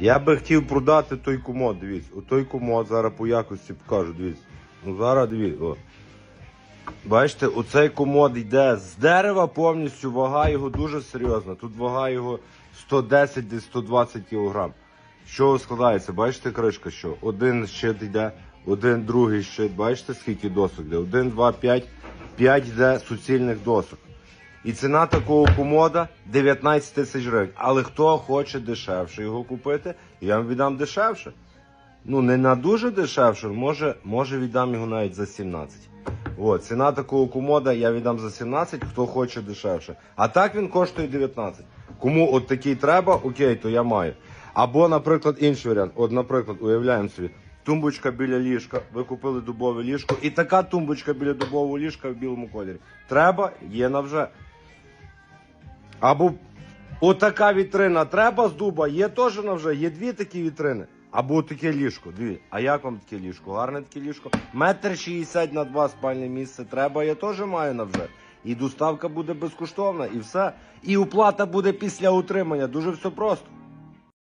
Я би хотів продати той комод, дивіться. У той комод зараз по якості покажу, дивіться. Ну зараз дивіться. О. Бачите, оцей комод йде з дерева повністю, вага його дуже серйозна. Тут вага його 110 десь 120 кг. Чого складається? Бачите кришка, що один щит йде, один другий щит. Бачите, скільки досок йде? Один, два, п'ять, п'ять йде суцільних досок. І ціна такого комода 19 тисяч гривень. Але хто хоче дешевше його купити, я вам віддам дешевше. Ну, не на дуже дешевше, може, може віддам його навіть за 17. От, ціна такого комода я віддам за 17, хто хоче дешевше. А так він коштує 19. Кому от такий треба, окей, то я маю. Або, наприклад, інший варіант. От, наприклад, уявляємо собі, тумбочка біля ліжка, ви купили дубове ліжко, і така тумбочка біля дубового ліжка в білому кольорі. Треба, є на вже. Або отака вітрина треба з дуба, є теж вона вже, є дві такі вітрини. Або таке ліжко. Дві. А як вам таке ліжко? Гарне таке ліжко. Метр шістдесят на два спальне місце треба, я теж маю на вже. І доставка буде безкоштовна, і все. І оплата буде після утримання. Дуже все просто.